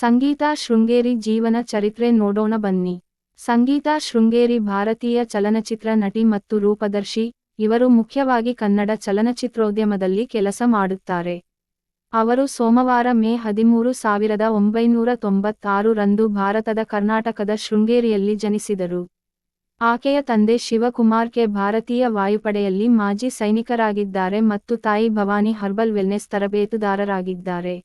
ಸಂಗೀತ ಶೃಂಗೇರಿ ಜೀವನ ಚರಿತ್ರೆ ನೋಡೋಣ ಬನ್ನಿ. ಸಂಗೀತ ಶೃಂಗೇರಿ ಭಾರತೀಯ ಚಲನಚಿತ್ರ ನಟಿ ಮತ್ತು ರೂಪದರ್ಶಿ. ಇವರು ಮುಖ್ಯವಾಗಿ ಕನ್ನಡ ಚಲನಚಿತ್ರೋದ್ಯಮದಲ್ಲಿ ಕೆಲಸ ಮಾಡುತ್ತಾರೆ. ಅವರು ಸೋಮವಾರ ಮೇ ಹದಿಮೂರು ಸಾವಿರದ ಒಂಬೈನೂರ ತೊಂಬತ್ತಾರು ರಂದು ಭಾರತದ ಕರ್ನಾಟಕದ ಶೃಂಗೇರಿಯಲ್ಲಿ ಜನಿಸಿದರು. ಆಕೆಯ ತಂದೆ ಶಿವಕುಮಾರ್ ಕೆ ಭಾರತೀಯ ವಾಯುಪಡೆಯಲ್ಲಿ ಮಾಜಿ ಸೈನಿಕರಾಗಿದ್ದಾರೆ ಮತ್ತು ತಾಯಿ ಭವಾನಿ ಹರ್ಬಲ್ ವೆಲ್ನೆಸ್ ತರಬೇತುದಾರರಾಗಿದ್ದಾರೆ.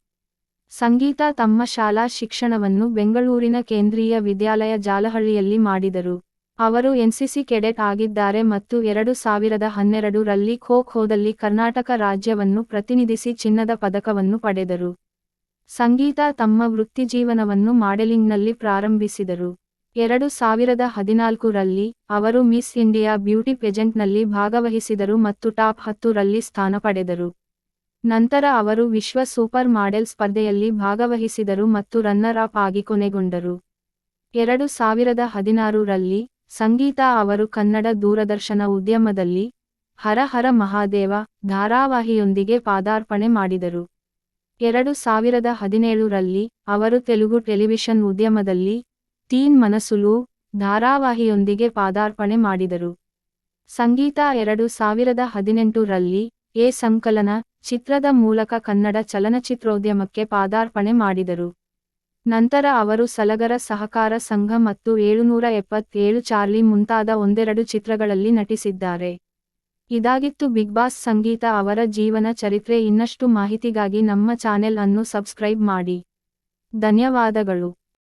ಸಂಗೀತ ತಮ್ಮ ಶಾಲಾ ಶಿಕ್ಷಣವನ್ನು ಬೆಂಗಳೂರಿನ ಕೇಂದ್ರೀಯ ವಿದ್ಯಾಲಯ ಜಾಲಹಳ್ಳಿಯಲ್ಲಿ ಮಾಡಿದರು. ಅವರು ಎನ್ಸಿಸಿ ಕೆಡೆಟ್ ಆಗಿದ್ದಾರೆ ಮತ್ತು ಎರಡು ಸಾವಿರದ ಹನ್ನೆರಡು ರಲ್ಲಿ ಖೋ ಖೋದಲ್ಲಿ ಕರ್ನಾಟಕ ರಾಜ್ಯವನ್ನು ಪ್ರತಿನಿಧಿಸಿ ಚಿನ್ನದ ಪದಕವನ್ನು ಪಡೆದರು. ಸಂಗೀತ ತಮ್ಮ ವೃತ್ತಿಜೀವನವನ್ನು ಮಾಡೆಲಿಂಗ್ನಲ್ಲಿ ಪ್ರಾರಂಭಿಸಿದರು. ಎರಡು ಸಾವಿರದ ಹದಿನಾಲ್ಕು ರಲ್ಲಿ ಅವರು ಮಿಸ್ ಇಂಡಿಯಾ ಬ್ಯೂಟಿ ಪೆಜೆಂಟ್ನಲ್ಲಿ ಭಾಗವಹಿಸಿದರು ಮತ್ತು ಟಾಪ್ ಹತ್ತು ರಲ್ಲಿ ಸ್ಥಾನ ಪಡೆದರು. ನಂತರ ಅವರು ವಿಶ್ವ ಸೂಪರ್ ಮಾಡೆಲ್ ಸ್ಪರ್ಧೆಯಲ್ಲಿ ಭಾಗವಹಿಸಿದರು ಮತ್ತು ರನ್ನರ್ ಅಪ್ ಆಗಿ ಕೊನೆಗೊಂಡರು. ಎರಡು ಸಾವಿರದ ಹದಿನಾರು ರಲ್ಲಿ ಸಂಗೀತ ಅವರು ಕನ್ನಡ ದೂರದರ್ಶನ ಉದ್ಯಮದಲ್ಲಿ ಹರ ಹರ ಮಹಾದೇವ ಧಾರಾವಾಹಿಯೊಂದಿಗೆ ಪಾದಾರ್ಪಣೆ ಮಾಡಿದರು. ಎರಡು ಸಾವಿರದ ಹದಿನೇಳು ರಲ್ಲಿ ಅವರು ತೆಲುಗು ಟೆಲಿವಿಷನ್ ಉದ್ಯಮದಲ್ಲಿ ತೀನ್ ಮನಸುಲು ಧಾರಾವಾಹಿಯೊಂದಿಗೆ ಪಾದಾರ್ಪಣೆ ಮಾಡಿದರು. ಸಂಗೀತ ಎರಡು ಸಾವಿರದ ಹದಿನೆಂಟು ರಲ್ಲಿ ಎ ಸಂಕಲನ ಚಿತ್ರದ ಮೂಲಕ ಕನ್ನಡ ಚಲನಚಿತ್ರೋದ್ಯಮಕ್ಕೆ ಪಾದಾರ್ಪಣೆ ಮಾಡಿದರು. ನಂತರ ಅವರು ಸಲಗರ ಸಹಕಾರ ಸಂಘ ಮತ್ತು ಏಳುನೂರ ಎಪ್ಪತ್ತೇಳು ಚಾರ್ಲಿ ಮುಂತಾದ ಒಂದೆರಡು ಚಿತ್ರಗಳಲ್ಲಿ ನಟಿಸಿದ್ದಾರೆ. ಇದಾಗಿತ್ತು ಬಿಗ್ ಬಾಸ್ ಸಂಗೀತ ಅವರ ಜೀವನ ಚರಿತ್ರೆ. ಇನ್ನಷ್ಟು ಮಾಹಿತಿಗಾಗಿ ನಮ್ಮ ಚಾನೆಲ್ ಅನ್ನು ಸಬ್ಸ್ಕ್ರೈಬ್ ಮಾಡಿ. ಧನ್ಯವಾದಗಳು.